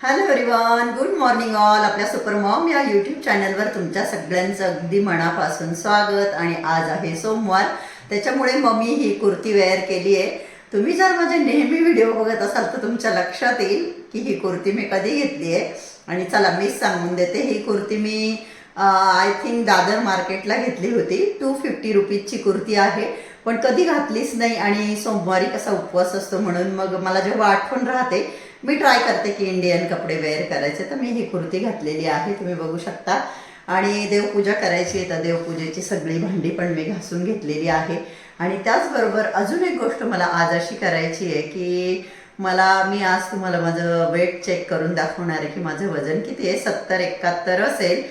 Hello everyone good morning all आपल्या super mom या YouTube चॅनलवर तुमच्या सगळ्यांचं अगदी मनापासून स्वागत आणि आज आहे सोमवार. त्याच्यामुळे मम्मी ही कुर्ती वेअर केली आहे. तुम्ही जर माझे नेहमी व्हिडिओ बघत असाल तर तुमच्या लक्षात येईल की ही कुर्ती मी कधी घेतली आहे. आणि चला मीच सांगून देते ही कुर्ती मी आय थिंक दादर मार्केटला घेतली होती. टू फिफ्टी रुपीजची कुर्ती आहे. पण कधी घातलीच नाही आणि सोमवारी कसा उपवास असतो म्हणून मग मला जेव्हा आठवण राहते मी ट्राय करते की इंडियन कपडे वेअर करायचे. तर मी ही कुर्ती घातलेली आहे. तुम्ही बघू शकता. आणि देवपूजा करायची आहे. तर देवपूजेची सगळी भांडी पण मी घासून घेतलेली आहे. आणि त्याचबरोबर अजून एक गोष्ट मला आज अशी करायची आहे की मला मी आज तुम्हाला माझं वेट चेक करून दाखवणार आहे की माझं वजन किती आहे. सत्तर एकाहत्तर असेल.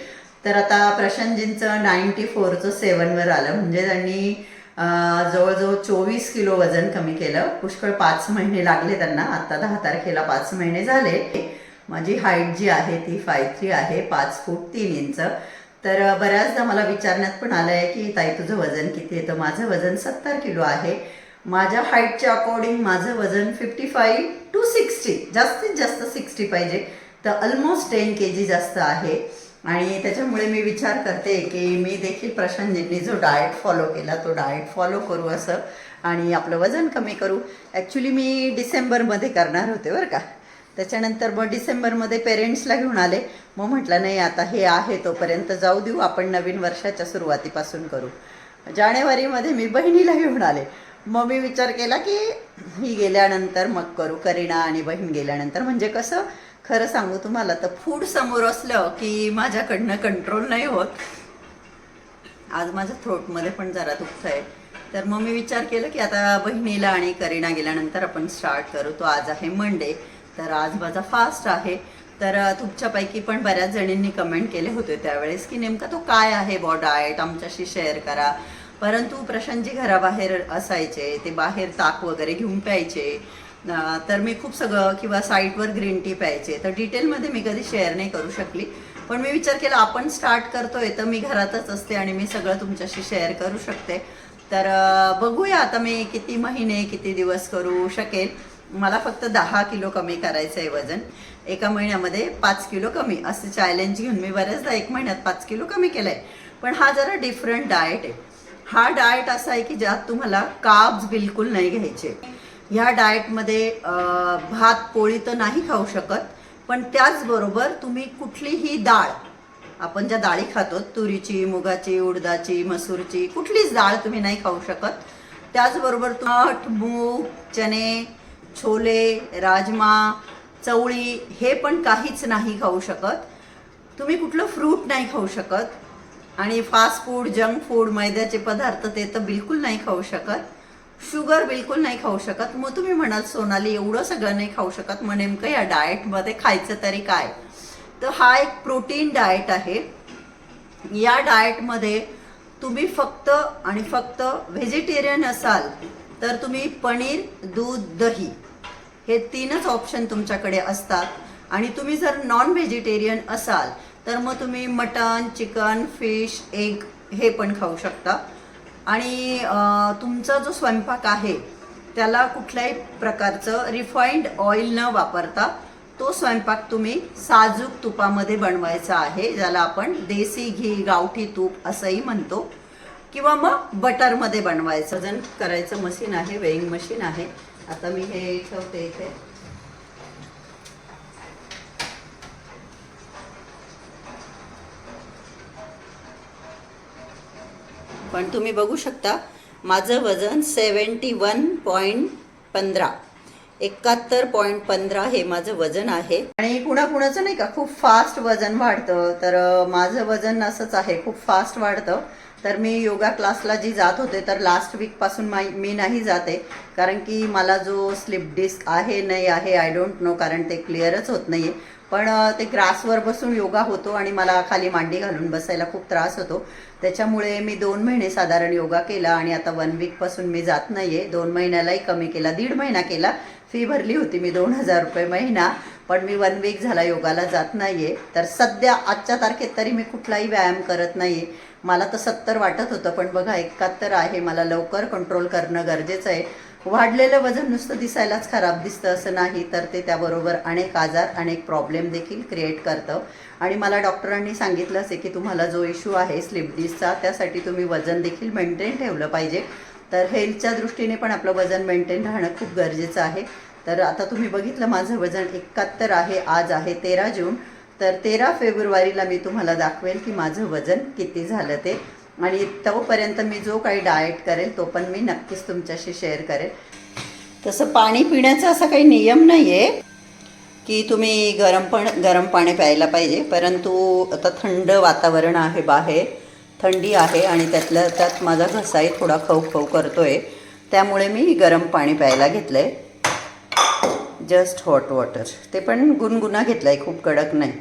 तर आता प्रशांतजींचं नाईन्टी फोरचं सेवनवर आलं. म्हणजे त्यांनी जवळजवळ चोवीस किलो वजन कमी केलं. पुष्कळ पाच महिने लागले त्यांना. आता दहा तारखेला पाच महिने झाले. माझी हाईट जी आहे ती फाय थ्री आहे पाच फूट तीन इंच तर बऱ्याचदा मला विचारण्यात पण आलं आहे की ताई तुझं वजन किती आहे? तर माझं वजन सत्तर किलो आहे. माझ्या हाईटच्या अकॉर्डिंग माझं वजन फिफ्टी फाईव्ह टू सिक्स्टी जास्तीत जास्त सिक्स्टी पाहिजे. तर ऑलमोस्ट टेन के जी जास्त आहे. आणि त्याच्यामुळे मी विचार करते की मी देखील प्रशांतजींनी जो डाएट फॉलो केला तो डाएट फॉलो करू असं आणि आपलं वजन कमी करू. ॲक्च्युली मी डिसेंबरमध्ये करणार होते बरं का. त्याच्यानंतर मग डिसेंबरमध्ये पेरेंट्सला घेऊन आले. मग म्हटलं नाही आता हे आहे तोपर्यंत जाऊ देऊ आपण नवीन वर्षाच्या सुरुवातीपासून करू. जानेवारीमध्ये मी बहिणीला घेऊन आले. मग मी विचार केला की ही गेल्यानंतर मग करू करीना आणि बहीण गेल्यानंतर. म्हणजे कसं? खरं सांगू तुम्हाला तर फूड समोर असलं की माझ्याकडनं कंट्रोल नाही होत. आज माझ्या थ्रोटमध्ये पण जरा दुखत आहे तर मग मी विचार केला की आता बहिणीला आणि करीना गेल्यानंतर आपण स्टार्ट करू. तो आज आहे मंडे तर आज माझा फास्ट आहे. तर तुमच्यापैकी पण बऱ्याच जणींनी कमेंट केले होते त्यावेळेस की नेमका तो काय आहे बॉ डाएट आमच्याशी शेअर करा. परंतु प्रशांतजी घराबाहेर असायचे ते बाहेर ताक वगैरे घेऊन प्यायचे. तर मी खूप सगळं किंवा साईटवर ग्रीन टी प्यायचे. तर डिटेलमध्ये मी कधी शेअर नाही करू शकली. पण मी विचार केला आपण स्टार्ट करतोय तर मी घरातच असते आणि मी सगळं तुमच्याशी शेअर करू शकते. तर बघूया आता मी किती महिने किती दिवस करू शकेल. मला फक्त दहा किलो कमी करायचं आहे वजन. एका महिन्यामध्ये पाच किलो कमी. असं चॅलेंज घेऊन मी बऱ्याचदा एक महिन्यात पाच किलो कमी केलं आहे पण हा जरा डिफरंट डाएट आहे. हा डाएट असा आहे की ज्यात तुम्हाला काब्स बिलकुल नाही घ्यायचे. ह्या डाएटमध्ये भात पोळी तर नाही खाऊ शकत पण त्याचबरोबर तुम्ही कुठलीही डाळ आपण ज्या डाळी खातो तुरीची मुगाची उडदाची मसूरची कुठलीच डाळ तुम्ही नाही खाऊ शकत. त्याचबरोबर मठ मूग चणे छोले राजमा चवळी हे पण काहीच नाही खाऊ शकत. तुम्ही कुठलं फ्रूट नाही खाऊ शकत. आणि फास्ट फूड जंक फूड मैद्याचे पदार्थ ते तर बिलकुल नाही खाऊ शकत. शुगर बिलकुल नाही खाऊ शकत. मग तुम्ही म्हणाल सोनाली एवढं सगळं नाही खाऊ शकत. मग नेमकं या डाएटमध्ये खायचं तरी काय? तर हा एक प्रोटीन डाएट आहे. या डाएटमध्ये तुम्ही फक्त आणि फक्त व्हेजिटेरियन असाल तर तुम्ही पनीर दूध दही हे तीनच ऑप्शन तुमच्याकडे असतात. आणि तुम्ही जर नॉन व्हेजिटेरियन असाल तर मग तुम्ही मटन चिकन फिश एग हे पण खाऊ शकता. आणि तुमचा जो स्वयंपाक आहे त्याला कुठल्याही प्रकारचं रिफाईंड ऑइल न वापरता तो स्वयंपाक तुम्ही साजूक तुपामध्ये बनवायचा आहे ज्याला आपण देसी घी गावठी तूप असंही म्हणतो. किंवा मग बटरमध्ये बनवायचं. वजन करायचं मशीन आहे वेईंग मशीन आहे. आता मी हे ठेवते इथे. पण तुम्ही बघू शकता माझं वजन सेवन्टी वन पॉईंट पंधरा. एकाहत्तर पॉईंट पंधरा हे माझं वजन आहे. आणि कुणाकुणाचं नाही का खूप फास्ट वजन वाढतं. तर माझं वजन असंच आहे खूप फास्ट वाढतं. तर मी योगा क्लासला जी जात होते तर लास्ट वीकपासून मा मी नाही जाते. कारण की मला जो स्लिप डिस्क आहे नाही आहे आय डोंट नो कारण ते क्लिअरच होत नाही आहे पण ते ग्रासवर बसून योगा होतो आणि मला खाली मांडी घालून बसायला खूप त्रास होतो. त्याच्यामुळे मी दोन महिने साधारण योगा केला आणि आता वन वीकपासून मी जात नाही आहे दोन महिन्यालाही कमी केला. दीड महिना केला. फी भरली होती मी दोन हजार रुपये महिना. पण मी वन वीक झाला योगाला जात नाही आहे तर सध्या आजच्या तारखेत तरी मी कुठलाही व्यायाम करत नाही आहे मला तर सत्तर वाटत होतं पण बघा एकाहत्तर आहे. मला लवकर कंट्रोल करणं गरजेचं आहे. वाढलेलं वजन नुसतं दिसायलाच खराब दिसतं असं नाही तर ते त्याबरोबर अनेक आजार अनेक प्रॉब्लेम देखील क्रिएट करतं. आणि मला डॉक्टरांनी सांगितलंच आहे की तुम्हाला जो इश्यू आहे स्लिप डिस्कचा त्यासाठी तुम्ही वजन देखील मेंटेन ठेवलं पाहिजे. तर हेल्थच्या दृष्टीने पण आपलं वजन मेंटेन राहणं खूप गरजेचं आहे. तर आता तुम्ही बघितलं माझं वजन एकाहत्तर आहे आज आहे तेरा जून. तर तेरा फेब्रुवारीला मी तुम्हाला दाखवेल की माझं वजन किती झालं ते. आणि तोपर्यंत मी जो काही डाएट करेल तो पण मी नक्कीच तुमच्याशी शेअर करेल. तसं पाणी पिण्याचा असा काही नियम नाही आहे की तुम्ही गरम पण गरम पाणी प्यायला पाहिजे. परंतु आता थंड वातावरण आहे बाहेर थंडी आहे आणि त्यातल्या त्यात माझा घसाही थोडा खव खव करतो आहे त्यामुळे मी गरम पाणी प्यायला घेतलं आहे जस्ट हॉट वॉटर ते पण गुणगुणा घेतला आहे खूप कडक नाही.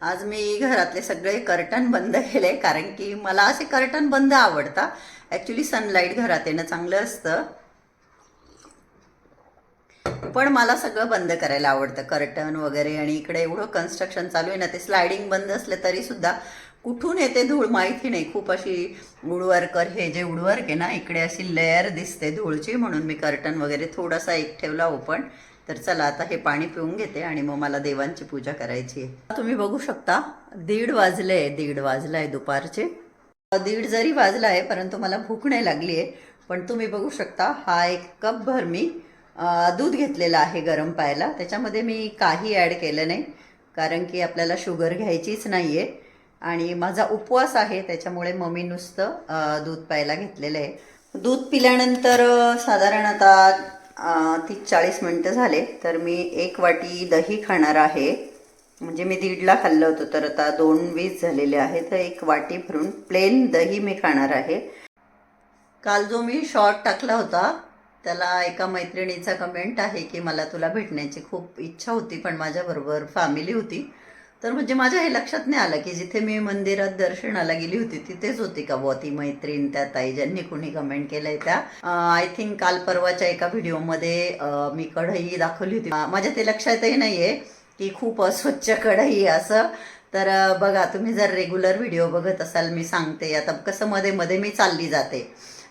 आज मी घरातले सगळे कर्टन बंद केले कारण की मला असे कर्टन बंद आवडता ॲक्च्युली सनलाईट घरात येणं चांगलं असतं. पण मला सगळं बंद करायला आवडतं कर्टन वगैरे आणि इकडे एवढं कन्स्ट्रक्शन चालू आहे ना ते स्लायडिंग बंद असले तरी सुद्धा कुठून येते धूळ माहिती नाही. खूप अशी उडवर्कर हे जे उडवर्क आहे ना इकडे अशी लेअर दिसते धूळची म्हणून मी कर्टन वगैरे थोडासा एक ठेवला ओपन तर चला आता हे पाणी पिऊन घेते आणि मग मला देवांची पूजा करायची आहे. तुम्ही बघू शकता दीड वाजले दीड वाजलाय दुपारचे. दीड जरी वाजला आहे परंतु मला भूक नाही लागली आहे. पण तुम्ही बघू शकता हा एक कपभर मी दूध घेतलेलं आहे गरम पायला. त्याच्यामध्ये मी काही ॲड केलं नाही कारण की आपल्याला शुगर घ्यायचीच नाही आहे आणि माझा उपवास आहे त्याच्यामुळे मम्मी नुसतं दूध प्यायला घेतलेलं आहे. दूध पिल्यानंतर साधारण आता तीस चाळीस मिनटं झाले तर मी एक वाटी दही खाणार आहे. म्हणजे मी दीडला खाल्लं होतं तर आता दोन वीस झालेले आहे तर एक वाटी भरून प्लेन दही मी खाणार आहे. काल जो मी शॉर्ट टाकला होता त्याला एका मैत्रिणीचा कमेंट आहे की मला तुला भेटण्याची खूप इच्छा होती पण माझ्याबरोबर फॅमिली होती. तर म्हणजे माझ्या हे लक्षात नाही आलं की जिथे मी मंदिरात दर्शनाला गेली होती तिथेच होती का बुवा ती मैत्रीण त्या ताई ज्यांनी कुणी कमेंट केलंय त्या? आय थिंक काल परवाच्या एका व्हिडिओमध्ये मी कढई दाखवली होती. माझ्या ते लक्षातही नाहीये की खूप अस्वच्छ कढई असं. तर बघा तुम्ही जर रेग्युलर व्हिडिओ बघत असाल मी सांगते. आता कसं मध्ये मध्ये मी चालली जाते.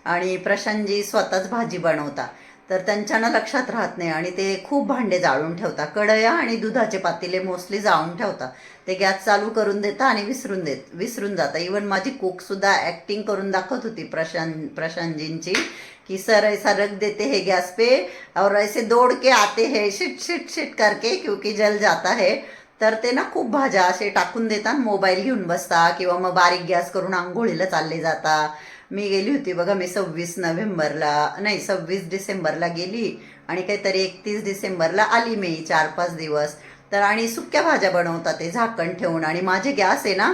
आणि प्रशांतजी स्वतःच भाजी बनवता. तर त्यांच्यानं लक्षात राहत नाही आणि ते खूप भांडे जाळून ठेवता. कढया आणि दुधाचे पातेले मोस्टली जाळून ठेवता. ते गॅस चालू करून देता आणि विसरून देत विसरून जाता. इवन माझी कुकसुद्धा ॲक्टिंग करून दाखवत होती प्रशांत प्रशांतजींची कि सर ऐसा रख देते हैं गैस पे और ऐसे दौड़ के आते हैं. शिट शिट शिट करके क्योंकि जल जाता है. तर ते ना खूप भाज्या असे टाकून देतात. मोबाईल घेऊन बसता किंवा मग बारीक गॅस करून आंघोळीला चालले जाता. मी गेली होती. बघा मी सव्वीस नोव्हेंबरला नाही सव्वीस डिसेंबरला गेली आणि काहीतरी एकतीस डिसेंबरला आली मी चार पाच दिवस. तर आणि सुक्या भाज्या बनवतात ते झाकण ठेवून. आणि माझे गॅस आहे ना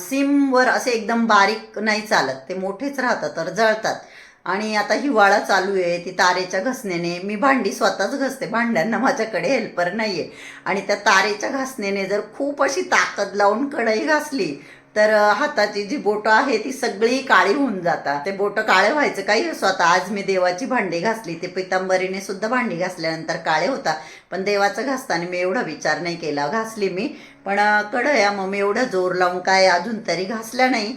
सिमवर असे एकदम बारीक नाही चालत. ते मोठेच राहतात तर जळतात. आणि आता हिवाळा चालू आहे ती तारेच्या घसण्याने मी भांडी स्वतःच घसते. भांड्यांना माझ्याकडे हेल्पर नाही आहे आणि त्या तारेच्या घासण्याने जर खूप अशी ताकद लावून कढई घासली तर हाताची जी बोटं आहे ती सगळी काळी होऊन जातात. ते बोटं काळे व्हायचं काही स्वतः आज मी देवाची भांडी घासली. ते पितांबरीने सुद्धा भांडी घासल्यानंतर काळे होता पण देवाचं घासताना मी एवढा विचार नाही केला. घासली मी. पण कढया मग मी एवढं जोर लावून काय अजून तरी घासल्या नाही.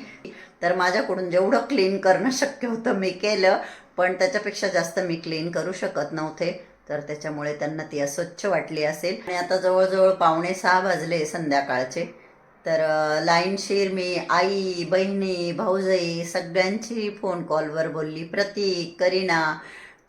तर माझ्याकडून जेवढं क्लीन करणं शक्य होतं मी केलं. पण त्याच्यापेक्षा जास्त मी क्लीन करू शकत नव्हते. तर त्याच्यामुळे त्यांना ती अस्वच्छ वाटली असेल. आणि आता जवळजवळ पावणे सहा वाजले संध्याकाळचे. तर लाईनशीर मी आई बहिणी भाऊजाई सगळ्यांची फोन कॉलवर बोलली. प्रतीक करीना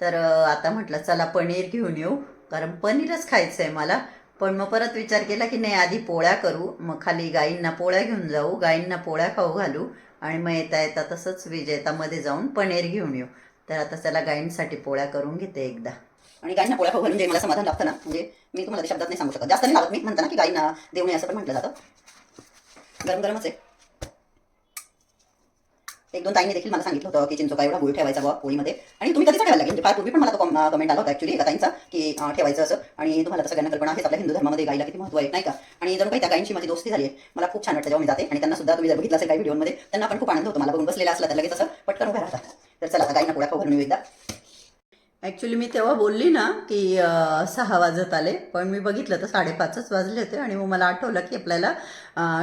तर आता म्हटलं चला पनीर घेऊन येऊ. कारण पनीरच खायचं आहे मला. पण मग परत विचार केला की नाही आधी पोळ्या करू. मग खाली गाईंना पोळ्या घेऊन जाऊ. गाईंना पोळ्या खाऊ घालू. आणि मग येता येता तसंच विजेतामध्ये जाऊन पनीर घेऊन येऊ. तर आता त्याला गाईंसाठी पोळ्या करून घेते एकदा. आणि गायींना पोळ्या खाऊ घालून जे मला समाधान लागतं ना. म्हणजे मी तुम्हाला शब्दात नाही सांगू शकत. जास्त नाही लागत मी. म्हणताना की गाईंना देऊ नये असं पण म्हटलं जातं. गरम गरमच आहे. एक दोन ताईंनी देखील मला सांगितलं होतं की चिंचोका एवढा गुळ ठेवायचा बा पोळीमध्ये. आणि तुम्ही कधीच ठेवायला लागेल? म्हणजे फार पूर्वी पण मला तो कमेंट आला होता ॲक्च्युली एका ताईंचा की ठेवायचं असं. आणि तुम्हाला तसं सगळ्यांना कल्पना आहेच. आपल्या हिंदू धर्मामध्ये गायला किती महत्त्व आहे नाही का? आणि जणू काही त्या गायींची माझी दोस्ती झाली आहे. मला खूप छान वाटतं जेव्हा मी जाते. आणि त्यांना सुद्धा तुम्ही जर बघितलं असेल काही व्हिडिओमध्ये त्यांना पण खूप आनंद होतो. मला बघून बसलेला असला तर लगेच असं पटकन उभ्या राहतात. तर चला आता गाईंना पोळ्या खाऊ घालून एकदा. ॲक्च्युली मी तेव्हा बोलली ना की सहा वाजत आले पण मी बघितलं तर साडेपाचच वाजले होते आणि मग मला आठवलं की आपल्याला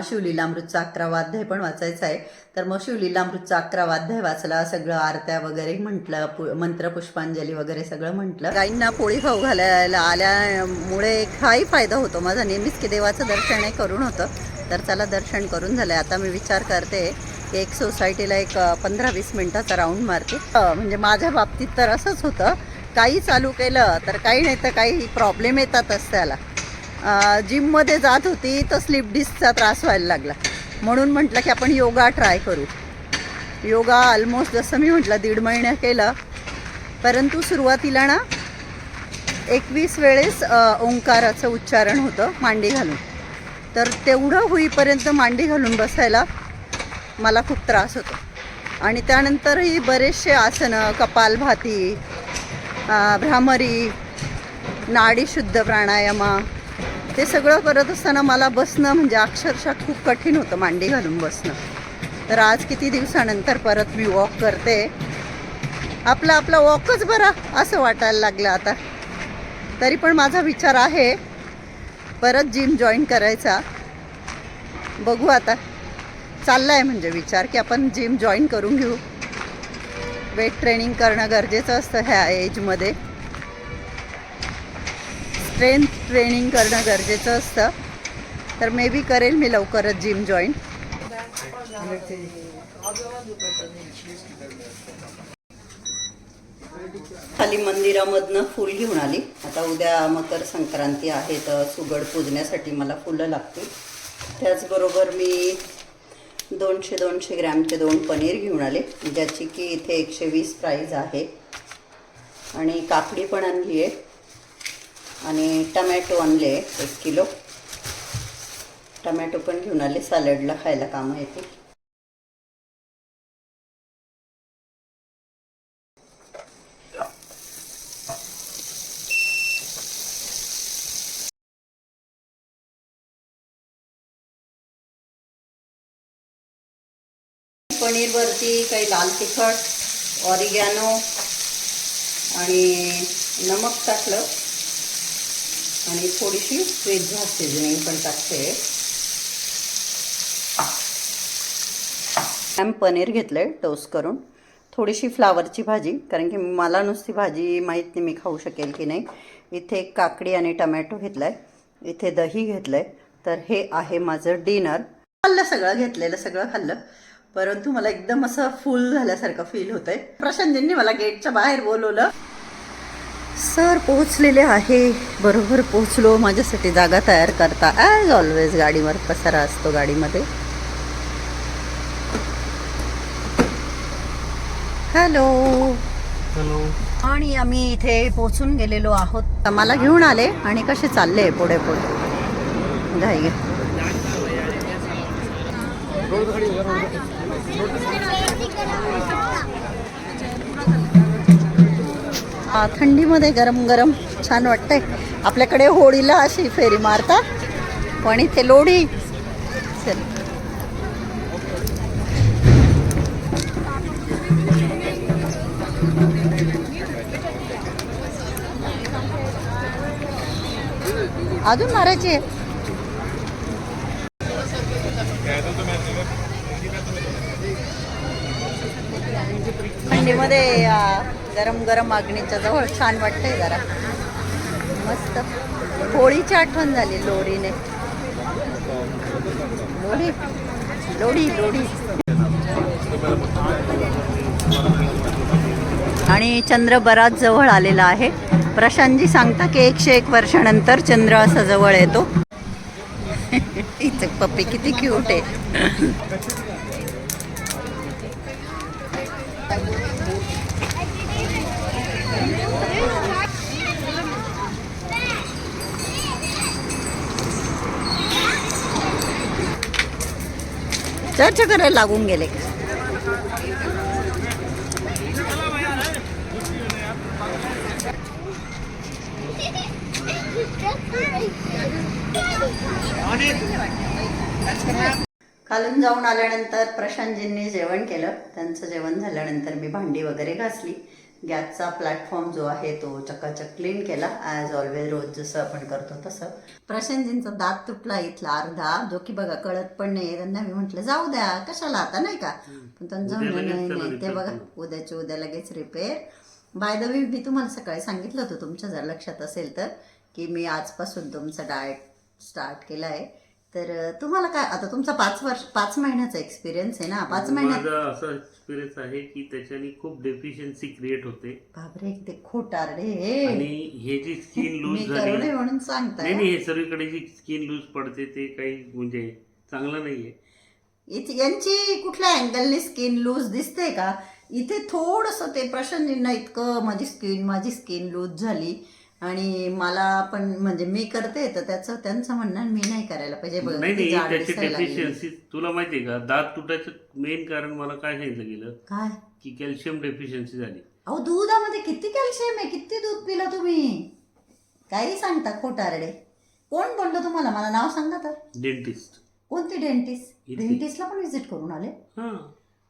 शिवलीलामृतचा अकरा वाध्याय पण वाचायचा आहे. तर मग शिवलीलामृतचा अकरा वाध्याय वाचला सगळं आरत्या वगैरे म्हटलं पु मंत्र पुष्पांजली वगैरे सगळं म्हटलं. गाईंना पोळी खाऊ घालायला आल्यामुळे हाही फायदा होतो. माझा नेहमीच की देवाचं दर्शन हे करून होतं. तर त्याला दर्शन करून झालं आता मी विचार करते की एक सोसायटीला एक पंधरा वीस मिनटाचा राऊंड मारते. म्हणजे माझ्या बाबतीत तर असंच होतं. काही चालू केलं तर काही नाही तर काही प्रॉब्लेम येतातच त्याला. जिममध्ये जात होती तर स्लिप डिस्कचा त्रास व्हायला लागला. म्हणून म्हटलं की आपण योगा ट्राय करू. योगा ऑलमोस्ट जसं मी म्हटलं दीड महिन्या केलं. परंतु सुरुवातीला ना एकवीस वेळेस ओंकाराचं उच्चारण होतं मांडी घालून. तर तेवढं होईपर्यंत मांडी घालून बसायला मला खूप त्रास होतो. आणि त्यानंतरही बरेचसे आसनं कपालभाती भ्रामरी भ्रामरी नाडीशुद्ध प्राणायामा ते सगळं करत असताना मला बसणं म्हणजे अक्षरशः खूप कठीण होतं मांडी घालून बसणं. तर आज किती दिवसानंतर परत मी वॉक करते. आपला आपला वॉकच बरा असं वाटायला लागलं आता. तरी पण माझा विचार आहे परत जिम जॉईन करायचा. बघू आता. चालला आहे म्हणजे विचार की आपण जिम जॉईन करून घेऊ. वेट ट्रेनिंग करणं गरजेचं असतं ह्या एजमध्ये. स्ट्रेंथ ट्रेनिंग करणं गरजेचं असतं. तर मे बी करेल मी लवकरच जिम जॉईन. खाली मंदिरामधनं फुल घेऊन आली. आता उद्या मकर संक्रांती आहे तर सुगड पूजण्यासाठी मला फुलं लागतील. त्याचबरोबर मी दोनशे दोनशे ग्रॅमचे दोन पनीर घेऊन आले. ज्याची की इथे एकशे वीस प्राईज आहे. आणि काकडी पण आणली आहे. आणि टमॅटो आणले एक किलो. टमॅटो पण घेऊन आले. सॅलडला खायला कामं येतील पनीरवरती काही लाल तिखट ऑरिगॅनो आणि नमक टाकलं. आणि थोडीशी पिझ्झा सिझनिंग पण टाकते. मॅम पनीर घेतलं आहे टोस्ट करून. थोडीशी फ्लावरची भाजी कारण की मला नुसती भाजी माहीत नाही मी खाऊ शकेल की नाही. इथे काकडी आणि टमॅटो घेतला आहे इथे दही घेतलं आहे तर हे आहे माझं डिनर. खाल्लं सगळं घेतलेलं सगळं खाल्लं. परंतु मला एकदम असं फुल झाल्यासारखं फील होतंय. प्रशांतजींनी मला गेटच्या बाहेर बोलवलं. सर पोहोचलेले आहे. बरोबर पोहोचलो. माझ्यासाठी जागा तयार करता. ॲज ऑलवेज गाडीवर पसारा असतो गाडीमध्ये. हॅलो हॅलो आणि आम्ही इथे पोहोचून गेलेलो आहोत. मला घेऊन आले आणि कसे चालले पुढे पुढे? घाई घे थंडीमध्ये गरम गरम छान वाटतंय. आपल्याकडे होळीला अशी फेरी मारतात. पण इथे लोढी. चल. अजून मारायची आहे थंडीमध्ये आ, गरम गरम अग्नीच्या जवळ छान वाटतंय जरा. मस्त. होळीची आठवण झाली लोरीने लोढी लोढी लोढी आणि चंद्र बराच जवळ आलेला आहे. प्रशांतजी सांगता की एकशे एक वर्षानंतर चंद्र असा जवळ येतो. इथे पप्पी किती क्यूट आहे. चर्चा करायला लागून गेले. खालून जाऊन आल्यानंतर प्रशांतजींनी जेवण केलं. त्यांचं जेवण झाल्यानंतर मी भांडी वगैरे घासली. गॅसचा प्लॅटफॉर्म जो आहे तो चकाचक क्लीन केला ॲज ऑलवेज रोज जसं आपण करतो तसं. प्रशांतजींचा दात तुटला इथला अर्धा जो की बघा कळत पण नाही त्यांना मी म्हटलं जाऊ द्या कशाला आता नाही का? पण लगेच नाही नाही ते बघा करू. उद्याच्या उद्या लगेच रिपेअर बाय द वे मी तुम्हाला सकाळी सांगितलं होतं तुमच्या जर लक्षात असेल तर की मी आजपासून तुमचं डाएट स्टार्ट केलं आहे तर तुम्हाला काय आता तुमचा पाच वर्ष पाच महिन्याचा एक्सपिरियन्स आहे ना? पाच महिन्यात माझा असा एक्सपिरियन्स आहे की त्याच्याने खूप डेफिशियन्सी क्रिएट होते. बापरे ते खोटारडे आणि हे जी स्किन मी लूज करू झाली नये म्हणून नाही सांगताय. नाही हे सर्वीकडे जी स्किन लूज पडते ते काही म्हणजे चांगलं नाहीये. इथे यांची कुठल्या अँगलने स्किन लूज दिसते का? इथे थोडंसं ते प्रशांतजींना इतकं माझी स्किन माझी स्किन लूज झाली. आणि मला पण म्हणजे मी करते तर त्याचं त्यांचं म्हणणं मी नाही करायला पाहिजे. बघा नाही किती नाही जाड त्याची दिसायला लागली. डेफिशियन्सी तुला माहितीये का दात तुटायचं मेन कारण मला काय सांगितलं गेलं? काय? की कॅल्शियम डेफिशियन्सी झाली. अहो दुधामध्ये किती कॅल्शियम आहे? किती दूध पिलं तुम्ही? काही सांगता खोटारडे कोण बोललं तुम्हाला? मला नाव सांगा तर. डेंटिस्ट कोणती डेंटिस्ट इथे. डेंटिस्टला पण व्हिजिट करून आले? हा.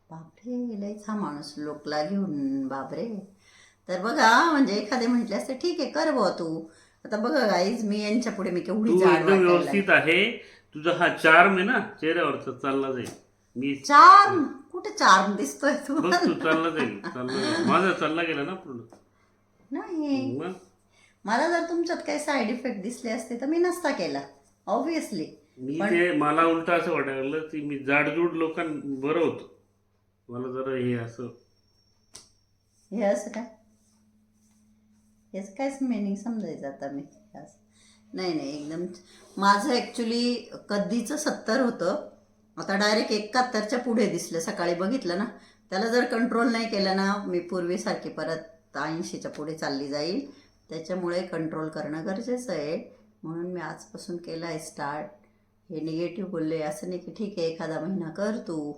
बापरे लयच हा माणूस लोकला घेऊन बापरे. तर बघा म्हणजे एखादे म्हटले असते ठीक आहे कर बुवा तू. आता बघा गाईज मी यांच्या पुढे मी केवढी तू जाड एकदम वाटायला व्यवस्थित आहे. तुझा हा चार्म आहे ना चेहऱ्यावरचा चालला जाईल. मी चार्म कुठे चार्म दिसतोय बघ तुम्हाला तू चालला जाईल चालला जाईल. माझा चालला गेला ना पूर्ण. नाही. मग? मला जर तुमच्यात काही साईड इफेक्ट दिसले असते तर मी नसता केला ऑब्विसली मी ते मला उलट असं वाटायला लागलं की मी जाडजूड लोकां बरं होतो. मला जरा हे असं हे असं काय? याचं कायच मिनिंग समजायचं आता मी. असं. नाही नाही एकदम माझं ॲक्च्युली कधीचं सत्तर होतं. आता डायरेक्ट एकाहत्तरच्या पुढे दिसलं. सकाळी बघितलं ना. त्याला जर कंट्रोल नाही केलं ना मी पूर्वीसारखी परत ऐंशीच्या पुढे चालली जाईल. त्याच्यामुळे कंट्रोल करणं गरजेचं आहे. म्हणून मी आजपासून केलं आहे स्टार्ट हे निगेटिव्ह बोलले असं नाही की ठीक आहे एखादा महिना कर तू.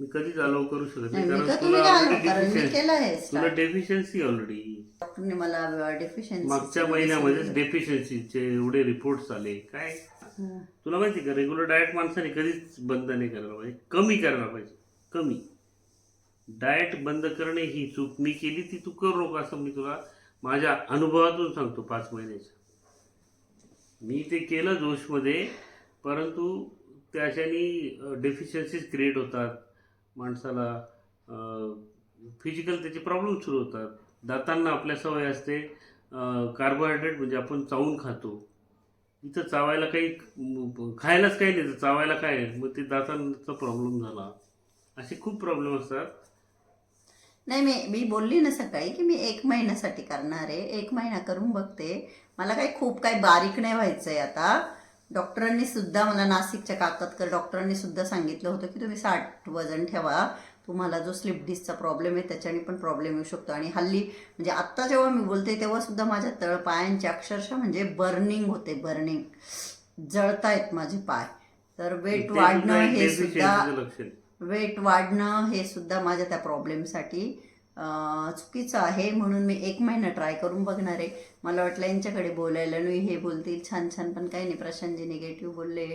मी कधीच अलाव करू शकत नाही. नाही मी कारण तुम्ही तुला काय already कारण मी deficiency- केलं आहे तुला डेफिशियन्सी ऑलरेडी डॉक्टरने मला डेफिशियन्सी मागच्या महिन्यामध्येच डेफिशियन्सीचे एवढे रिपोर्ट्स आले. काय? तुला माहिती का? रेग्युलर डाएट माणसाने कधीच बंद नाही करायला पाहिजे. कमी करायला पाहिजे. कमी. डाएट बंद करणे ही चूक. मी केली ती तू करू नको असं मी तुला माझ्या अनुभवातून सांगतो पाच महिन्याच्या. मी ते केलं जोशमध्ये परंतु त्याच्यानी डेफिशियन्सीज क्रिएट होतात. माणसाला फिजिकल त्याचे प्रॉब्लेम सुरू होतात. दातांना आपल्या सवय असते कार्बोहायड्रेट म्हणजे आपण चावून खातो. इथं चावायला काही खायलाच काही नाही तर चावायला काय मग ते दातांचा प्रॉब्लेम झाला. असे खूप प्रॉब्लेम असतात. नाही मी मी बोलली ना सकाळी की मी एक महिन्यासाठी करणार आहे. एक महिना करून बघते. मला काही खूप काही बारीक नाही व्हायचं आहे आता. डॉक्टरांनी सुद्धा मला नाशिकच्या काकतकर डॉक्टरांनी सुद्धा सांगितलं होतं की तुम्ही साठ वजन ठेवा. तुम्हाला जो स्लिप डिस्कचा प्रॉब्लेम आहे त्याच्याने पण प्रॉब्लेम येऊ शकतो. आणि हल्ली म्हणजे आत्ता जेव्हा मी बोलते तेव्हा सुद्धा माझ्या तळपायांचे अक्षरशः म्हणजे बर्निंग होते बर्निंग. जळतायत माझे पाय. तर वेट वाढणं हे सुद्धा. वेट वाढणं हे सुद्धा माझ्या त्या प्रॉब्लेमसाठी चुकीचं आहे म्हणून मी एक महिना ट्राय करून बघणार आहे. मला वाटलं यांच्याकडे बोलायला नाही हे बोलतील. छान छान पण काही नाही. प्रशांतजी निगेटिव्ह बोलले.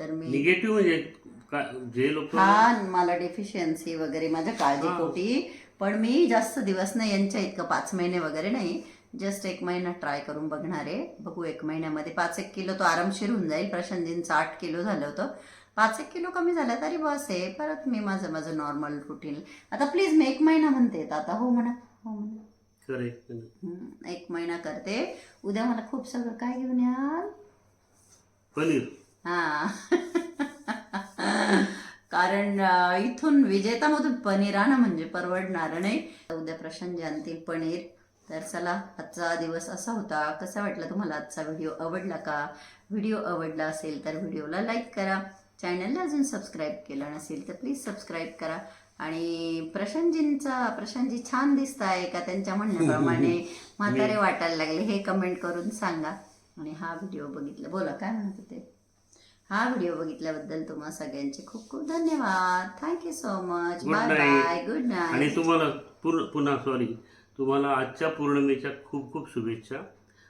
तर मी निगेटिव्ह म्हणजे जे लोक हा मला डेफिशियन्सी वगैरे माझ्या काळजीपोटी. पण मी जास्त दिवस नाही यांच्या इतकं पाच महिने वगैरे नाही. जस्ट एक महिना ट्राय करून बघणार आहे. बघू एक महिन्यामध्ये. पाच एक किलो तो आरामशीर होऊन जाईल. प्रशांतजींचं आठ किलो झालं होतं. पाच एक किलो कमी झाला तरी बस आहे. परत मी माझं माझं नॉर्मल रुटीन आता प्लीज मी एक महिना म्हणते आता हो म्हणा हो म्हणा. हम्म, एक महिना करते. उद्या मला खूप सगळं काय घेऊन याल? पनीर. हा. कारण अं, इथून विजेतामधून पनीर आणा म्हणजे परवडणार नाही. उद्या प्रशांत आणतील पनीर. तर चला आजचा दिवस असा होता. कसा वाटला तुम्हाला आजचा व्हिडिओ? आवडला का? व्हिडिओ आवडला असेल तर व्हिडिओला लाईक करा. चॅनलला अजून सबस्क्राईब केलं नसेल तर प्लीज सबस्क्राईब करा. आणि प्रशांतजींचा प्रशांतजी छान दिसत आहे का त्यांच्या म्हणण्याप्रमाणे? म्हातारे वाटायला लागले. हे कमेंट करून सांगा. आणि हा व्हिडिओ बघितला बोला काय म्हणत होते? हा व्हिडिओ बघितल्याबद्दल तुम्हा सगळ्यांचे खूप खूप धन्यवाद. Thank you so much bye. Bye good आणि नाईट तुम्हाला पूर्ण पुन्हा सॉरी तुम्हाला आजच्या पौर्णिमेच्या खूप खूप शुभेच्छा.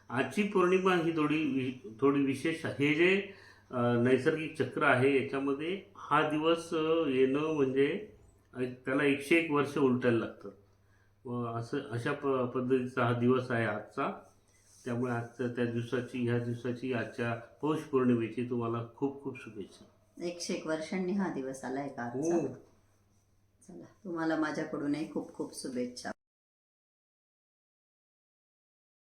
आजची पौर्णिमा ही थोडी थोडी विशेष आहे. हे जे नैसर्गिक चक्र आहे याच्यामध्ये हा दिवस येणं म्हणजे त्याला एकशे एक वर्ष उलटायला लागतात असं अशा प पद्धतीचा हा दिवस आहे आजचा. त्यामुळे आजच्या त्या दिवसाची ह्या दिवसाची आजच्या पौष पौर्णिमेची तुम्हाला खूप खूप शुभेच्छा. एकशे एक वर्षांनी हा दिवस आलाय का आजचा? हो. चला तुम्हाला माझ्याकडूनही खूप खूप शुभेच्छा.